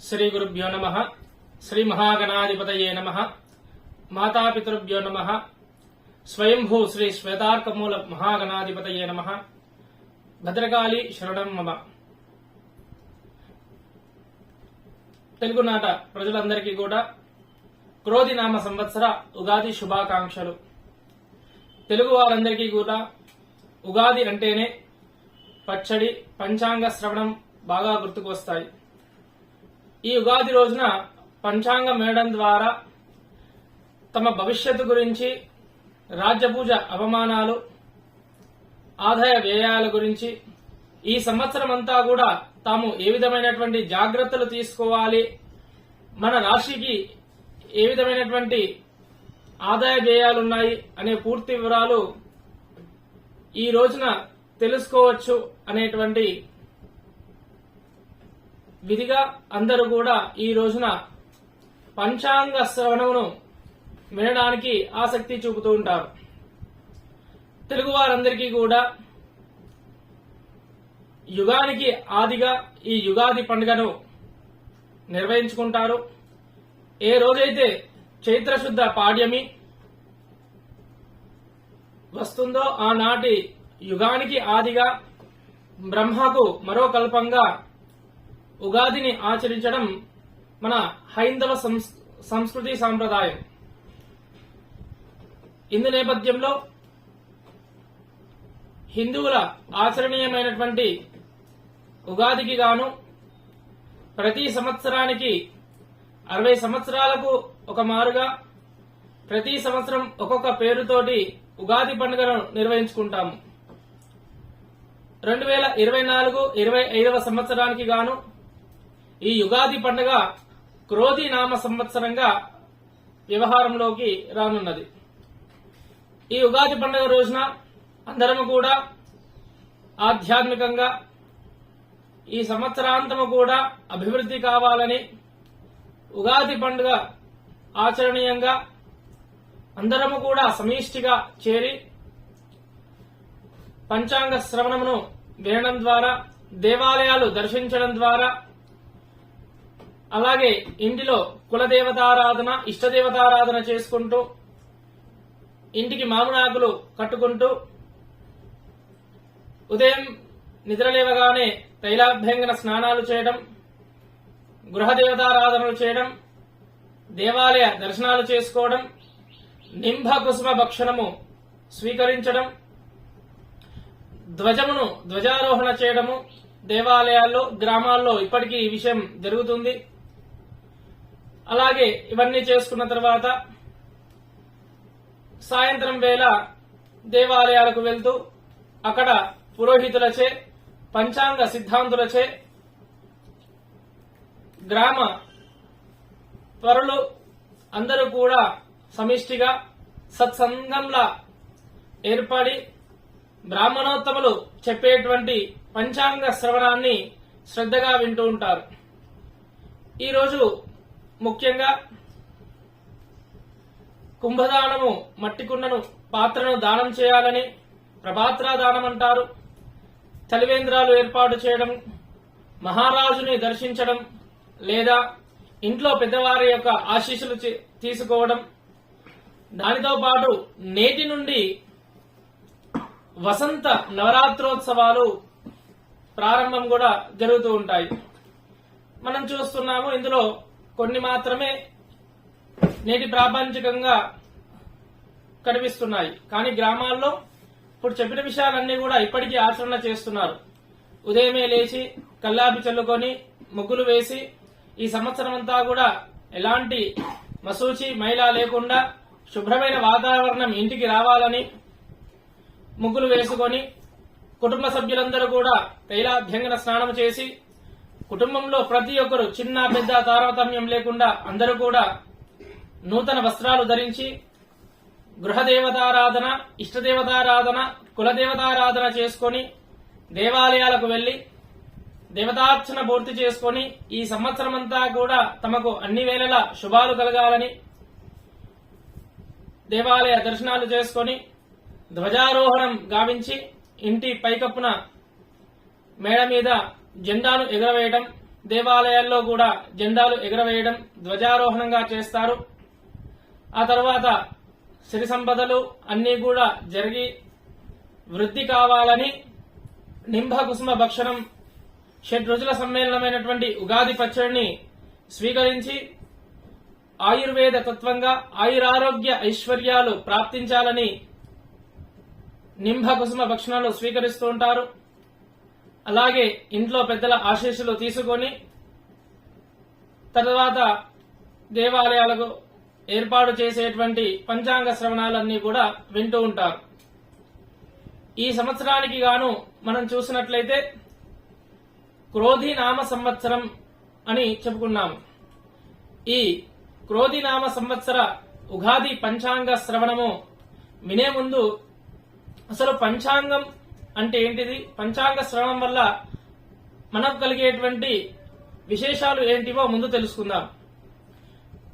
శ్రీ గురుభ్యో నమ. శ్రీ మహాగణాధిపతయే నమ. మాతాపితృభ్యో నమ. స్వయంభూ శ్రీ శ్వేతార్కమూల మహాగణాధిపతయే నమ. భద్రకాళి శరణం మమ. తెలుగునాట ప్రజలందరికీ కూడా క్రోధి నామ సంవత్సర ఉగాది శుభాకాంక్షలు. తెలుగు వారందరికీ కూడా ఉగాది అంటేనే పచ్చడి పంచాంగ శ్రవణం బాగా గుర్తుకొస్తాయి. ఈ ఉగాది రోజున పంచాంగం వేయడం ద్వారా తమ భవిష్యత్తు గురించి రాజ్యపూజ అవమానాలు ఆదాయ వ్యయాల గురించి ఈ సంవత్సరం అంతా కూడా తాము ఏ విధమైనటువంటి జాగ్రత్తలు తీసుకోవాలి మన రాశికి ఏ విధమైనటువంటి ఆదాయ వ్యయాలు ఉన్నాయి అనే పూర్తి వివరాలు ఈ రోజున తెలుసుకోవచ్చు అనేటువంటి విధిగా అందరూ కూడా ఈ రోజున పంచాంగ శ్రవణమును వినడానికి ఆసక్తి చూపుతూ ఉంటారు. తెలుగు వారందరికీ కూడా యుగానికి ఆదిగా ఈ యుగాది పండుగను నిర్వహించుకుంటారు. ఏ రోజైతే చైత్రశుద్ధ పాడ్యమి వస్తుందో ఆనాటి యుగానికి ఆదిగా బ్రహ్మకు మరో కల్పంగా ఉగాదిని ఆచరించడం మన హైందవ సంస్- సంస్కృతి సాంప్రదాయం. ఇందు నేపథ్యంలో హిందువుల ఆచరణీయమైనటువంటి ఉగాదికి గాను ప్రతి సంవత్సరానికి అరవై సంవత్సరాలకు ఒక మారుగా ప్రతి సంవత్సరం ఒక్కొక్క పేరుతోటి ఉగాది పండుగను నిర్వహించుకుంటాము. రెండు వేల ఇరవై నాలుగు ఇరవై ఐదవ సంవత్సరానికి గాను ఈ యుగాది పండుగ క్రోధి నామ సంవత్సరంగా వ్యవహారంలోకి రానున్నది. ఈ ఉగాది పండుగ రోజున అందరము కూడా ఆధ్యాత్మికంగా ఈ సంవత్సరాంతము కూడా అభివృద్ధి కావాలని ఉగాది పండుగ ఆచరణీయంగా అందరము కూడా సమిష్టిగా చేరి పంచాంగ శ్రవణమును వినడం ద్వారా దేవాలయాలు దర్శించడం ద్వారా అలాగే ఇంటిలో కులదేవతారాధన ఇష్టదేవతారాధన చేసుకుంటూ ఇంటికి మామిడాకులు కట్టుకుంటూ ఉదయం నిద్రలేవగానే తైలాభ్యంగన స్నానాలు చేయడం గృహదేవతారాధనలు చేయడం దేవాలయ దర్శనాలు చేసుకోవడం నింభ కుసుమ భక్షణము స్వీకరించడం ధ్వజమును ధ్వజారోహణ చేయడము దేవాలయాల్లో గ్రామాల్లో ఇప్పటికీ ఈ విషయం జరుగుతుంది. అలాగే ఇవన్నీ చేసుకున్న తర్వాత సాయంత్రం వేళ దేవాలయాలకు వెళ్తూ అక్కడ పురోహితులచే పంచాంగ సిద్ధాంతులచే గ్రామ త్వరలు అందరూ కూడా సమిష్టిగా సత్సంగంలా ఏర్పడి బ్రాహ్మణోత్తములు చెప్పేటువంటి పంచాంగ శ్రవణాన్ని శ్రద్ధగా వింటూ ఉంటారు. ఈరోజు ముఖ్యంగా కుంభదానము మట్టి కుండను పాత్రను దానం చేయాలని ప్రభాత్రా దానం అంటారు. చలివేంద్రాలు ఏర్పాటు చేయడం మహారాజుని దర్శించడం లేదా ఇంట్లో పెద్దవారి యొక్క ఆశీస్సులు తీసుకోవడం. దానితో పాటు నేటి నుండి వసంత నవరాత్రోత్సవాలు ప్రారంభం కూడా జరుగుతూ ఉంటాయి. మనం చూస్తున్నాము ఇందులో కొన్ని మాత్రమే నేటి ప్రాపంచికంగా కనిపిస్తున్నాయి. కానీ గ్రామాల్లో ఇప్పుడు చెప్పిన విషయాలన్నీ కూడా ఇప్పటికీ ఆచరణ చేస్తున్నారు. ఉదయమే లేచి కల్లాపి చల్లుకొని ముగ్గులు వేసి ఈ సంవత్సరం అంతా కూడా ఎలాంటి మసూచి మహిళా లేకుండా శుభ్రమైన వాతావరణం ఇంటికి రావాలని ముగ్గులు వేసుకొని కుటుంబ సభ్యులందరూ కూడా తైలాభ్యంగన స్నానం చేసి కుటుంబంలో ప్రతి ఒక్కరు చిన్న పెద్ద తారతమ్యం లేకుండా అందరూ కూడా నూతన వస్త్రాలు ధరించి గృహదేవతారాధన ఇష్టదేవతారాధన కులదేవతారాధన చేసుకొని దేవాలయాలకు వెళ్ళి దేవతార్చన పూర్తి చేసుకొని ఈ సంవత్సరమంతా కూడా తమకు అన్ని వేళలా శుభాలు కలగాలని దేవాలయ దర్శనాలు చేసుకొని ధ్వజారోహణం గావించి ఇంటి పైకప్పున మేడ మీద జెండాను ఎగరవేయడం దేవాలయాల్లో కూడా జెండాలు ఎగరవేయడం ధ్వజారోహణంగా చేస్తారు. ఆ తర్వాత సిరి సంపదలు అన్నీ కూడా జరిగి వృద్ధి కావాలని నింభ కుసుమ భక్షణం షడ్ రోజుల సమ్మేళనమైనటువంటి ఉగాది పచ్చడిని స్వీకరించి ఆయుర్వేద తత్వంగా ఆయురారోగ్య ఐశ్వర్యాలు ప్రాప్తించాలని నింభ కుసుమ భక్షణాలు స్వీకరిస్తూ ఉంటారు. అలాగే ఇంట్లో పెద్దల ఆశీస్సులు తీసుకొని తర్వాత దేవాలయాలకు ఏర్పాటు చేసేటువంటి పంచాంగ శ్రవణాలన్నీ కూడా వింటూ ఉంటారు. ఈ సంవత్సరానికి గాను మనం చూసినట్లయితే క్రోధి నామ సంవత్సరం అని చెప్పుకున్నాము. ఈ క్రోధి నామ సంవత్సర ఉగాది పంచాంగ శ్రవణము వినే ముందు అసలు పంచాంగం అంటే ఏంటిది? పంచాంగ శ్రవణం వల్ల మనకు కలిగేటువంటి విశేషాలు ఏంటివో ముందు తెలుసుకుందాం.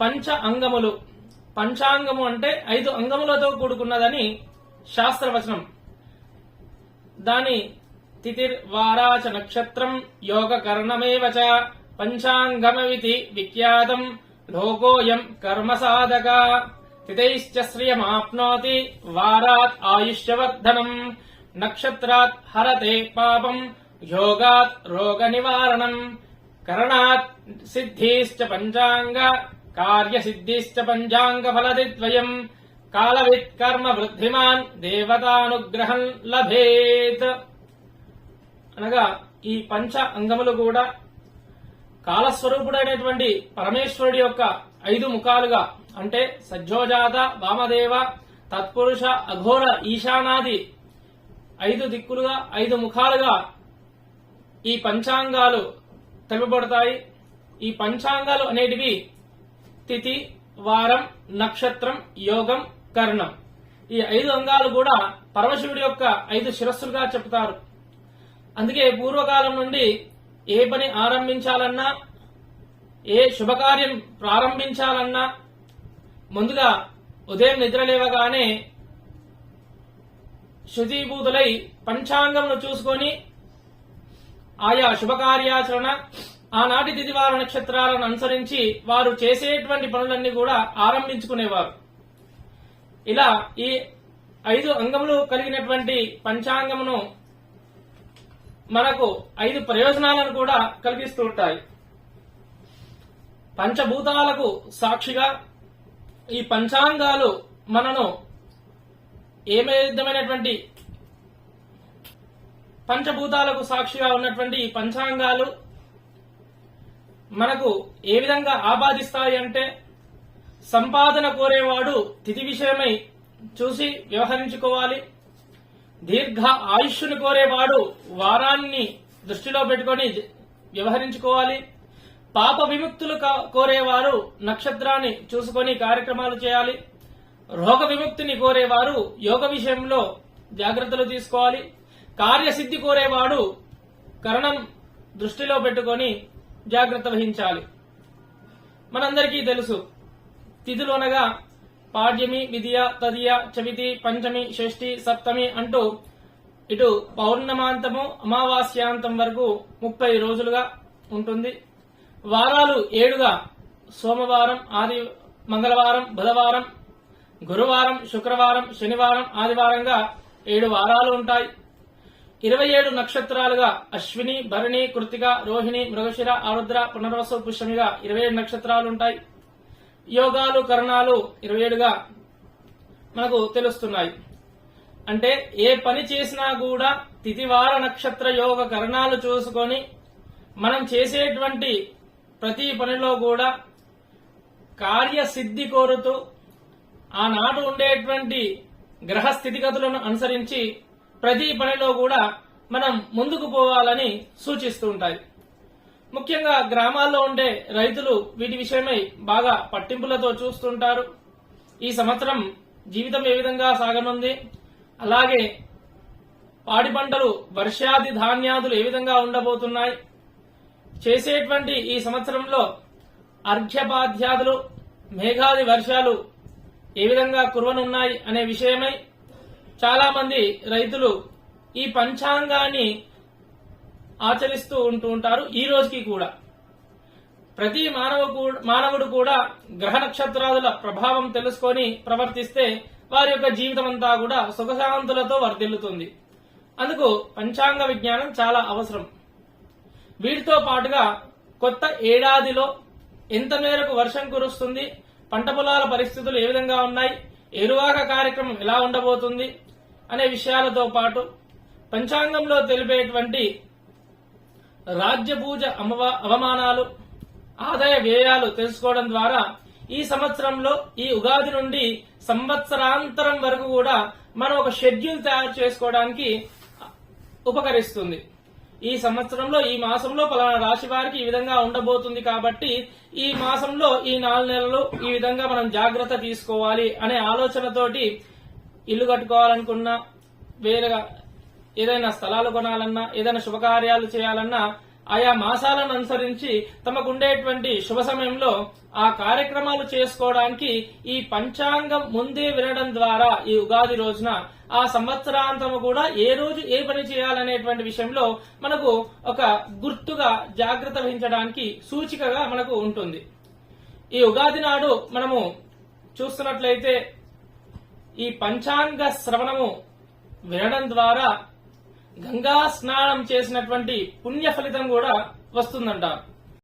పంచ అంగములు. పంచాంగము అంటే ఐదు అంగములతో కూడుకున్నదని శాస్త్రవచనం. దాని తిథిర్ వారాచ నక్షత్రం యోగ కర్ణమేవచ పంచాంగమవితి విఖ్యాతం లోకోయం కర్మ సాధక తిథైశ్చ శ్రియమాప్నోతి వారాత్ ఆయుష్యవర్ధనం. నక్షత్రాత్ హరతే పాపం యోగాత్ రోగ నివారణం కరణాత్ సిద్ధీశ్చ పంచాంగ కార్యసిద్ధిశ్చ పంచాంగ ఫలదిద్వయం కాలవిత్ కర్మ వృద్ధిమాన్ దేవతానుగ్రహం లభేత్. అనగా ఈ పంచ అంగములు కూడా కాలస్వరూపుడైనటువంటి పరమేశ్వరుడి యొక్క ఐదు ముఖాలుగా అంటే సజ్జోజాత వామదేవ తత్పురుష అఘోర ఈశానాది ఐదు దిక్కులుగా ఐదు ముఖాలుగా ఈ పంచాంగాలు తెలుపబడతాయి. ఈ పంచాంగాలు అనేటివి తిథి వారం నక్షత్రం యోగం కర్ణం. ఈ ఐదు అంగాలు కూడా పరమశివుడి యొక్క ఐదు శిరస్సులుగా చెప్తారు. అందుకే పూర్వకాలం నుండి ఏ పని ఆరంభించాలన్నా ఏ శుభకార్యం ప్రారంభించాలన్నా ముందుగా ఉదయం నిద్రలేవగానే శుచీభూతులై పంచాంగంను చూసుకొని ఆయా శుభకార్యాచరణ ఆనాటి తిథివార నక్షత్రాలను అనుసరించి వారు చేసేటువంటి పనులన్నీ కూడా ఆరంభించుకునేవారు. ఇలా ఈ ఐదు అంగములు కలిగినటువంటి పంచాంగమును మనకు ఐదు ప్రయోజనాలను కూడా కలిగిస్తూ ఉంటాయి. పంచభూతాలకు సాక్షిగా ఈ పంచాంగాలు మనను ఏ విధమైనటువంటి పంచభూతాలకు సాక్షిగా ఉన్నటువంటి పంచాంగాలు మనకు ఏ విధంగా ఆపాదిస్తాయి అంటే సంపాదన కోరేవాడు తిథి విషయమై చూసి వ్యవహరించుకోవాలి. దీర్ఘ ఆయుష్ను కోరేవాడు వారాన్ని దృష్టిలో పెట్టుకొని వ్యవహరించుకోవాలి. పాప విముక్తులు కా- కోరేవారు నక్షత్రాన్ని చూసుకొని కార్యక్రమాలు చేయాలి. రోగ విముక్తిని కోరేవారు యోగ విషయంలో జాగ్రత్తలు తీసుకోవాలి. కార్యసిద్ధి కోరేవాడు కరణం దృష్టిలో పెట్టుకొని జాగ్రత్త వహించాలి. మనందరికీ తెలుసు తిథులు అనగా పాడ్యమి విధియ తదియ చవితి పంచమి షష్ఠి సప్తమి అంటూ ఇటు పౌర్ణమాంతము అమావాస్యాంతం వరకు ముప్పై రోజులుగా ఉంటుంది. వారాలు ఏడుగా సోమవారం ఆది మంగళవారం బుధవారం గురువారం శుక్రవారం శనివారం ఆదివారంగా ఏడు వారాలు ఉంటాయి. ఇరవై ఏడు నక్షత్రాలుగా అశ్విని భరణి కృతిక రోహిణి మృగశిర ఆరుద్ర పునర్వసు పుష్యమిగా ఇరవై ఏడు నక్షత్రాలు ఉంటాయి. యోగాలు కరణాలు ఇరవై ఏడుగా మనకు తెలుస్తున్నాయి. అంటే ఏ పని చేసినా కూడా తిథివార నక్షత్ర యోగ కరణాలు చూసుకొని మనం చేసేటువంటి ప్రతి పనిలో కూడా కార్యసిద్ధి కోరుతూ ఆనాడు ఉండేటువంటి గ్రహ స్థితిగతులను అనుసరించి ప్రతి పనిలో కూడా మనం ముందుకు పోవాలని సూచిస్తూ ఉంటాయి. ముఖ్యంగా గ్రామాల్లో ఉండే రైతులు వీటి విషయమై బాగా పట్టింపులతో చూస్తుంటారు. ఈ సంవత్సరం జీవితం ఏ విధంగా సాగనుంది? అలాగే పాడి పంటలు వర్షాది ధాన్యాదులు ఏ విధంగా ఉండబోతున్నాయి? చేసేటువంటి ఈ సంవత్సరంలో అర్ఘ్యపాధ్యాదులు మేఘాది వర్షాలు ఏ విధంగా కురవనున్నాయి అనే విషయమై చాలా మంది రైతులు ఈ పంచాంగాన్ని ఆచరిస్తూ ఉంటూ ఉంటారు ఈ రోజుకి కూడా. ప్రతి మానవ మానవుడు కూడా గ్రహ నక్షత్రాదుల ప్రభావం తెలుసుకొని ప్రవర్తిస్తే వారి యొక్క జీవితం అంతా కూడా సుఖశాంతులతో వర్ధిల్లుతుంది. అందుకు పంచాంగ విజ్ఞానం చాలా అవసరం. వీటితో పాటుగా కొత్త ఏడాదిలో ఎంత మేరకు వర్షం కురుస్తుంది పంట పొలాల పరిస్థితులు ఏ విధంగా ఉన్నాయి? ఎరువాక కార్యక్రమం ఎలా ఉండబోతుంది? అనే విషయాలతో పాటు పంచాంగంలో తెలిపేటువంటి రాజ్య పూజ అవమానాలు ఆదాయ వ్యయాలు తెలుసుకోవడం ద్వారా ఈ సంవత్సరంలో ఈ ఉగాది నుండి సంవత్సరాంతరం వరకు కూడా మనం ఒక షెడ్యూల్ తయారు చేసుకోవడానికి ఉపకరిస్తుంది. ఈ సంవత్సరంలో ఈ మాసంలో పలానా రాశి వారికి ఈ విధంగా ఉండబోతుంది కాబట్టి ఈ మాసంలో ఈ నాలుగు నెలలు ఈ విధంగా మనం జాగ్రత్త తీసుకోవాలి అనే ఆలోచనతోటి ఇల్లు కట్టుకోవాలనుకున్నా వేరేగా ఏదైనా స్థలాలు కొనాలన్నా ఏదైనా శుభకార్యాలు చేయాలన్నా ఆయా మాసాలను అనుసరించి తమకుండేటువంటి శుభ సమయంలో ఆ కార్యక్రమాలు చేసుకోవడానికి ఈ పంచాంగం ముందే వినడం ద్వారా ఈ ఉగాది రోజున ఆ సంవత్సరాంతము కూడా ఏ రోజు ఏ పని చేయాలనేటువంటి విషయంలో మనకు ఒక గుర్తుగా జాగ్రత్త వహించడానికి సూచికగా మనకు ఉంటుంది. ఈ ఉగాది నాడు మనము చూస్తున్నట్లయితే ఈ పంచాంగ శ్రవణము వినడం ద్వారా గంగా స్నానం చేసినటువంటి పుణ్య ఫలితం కూడా వస్తుందంటారు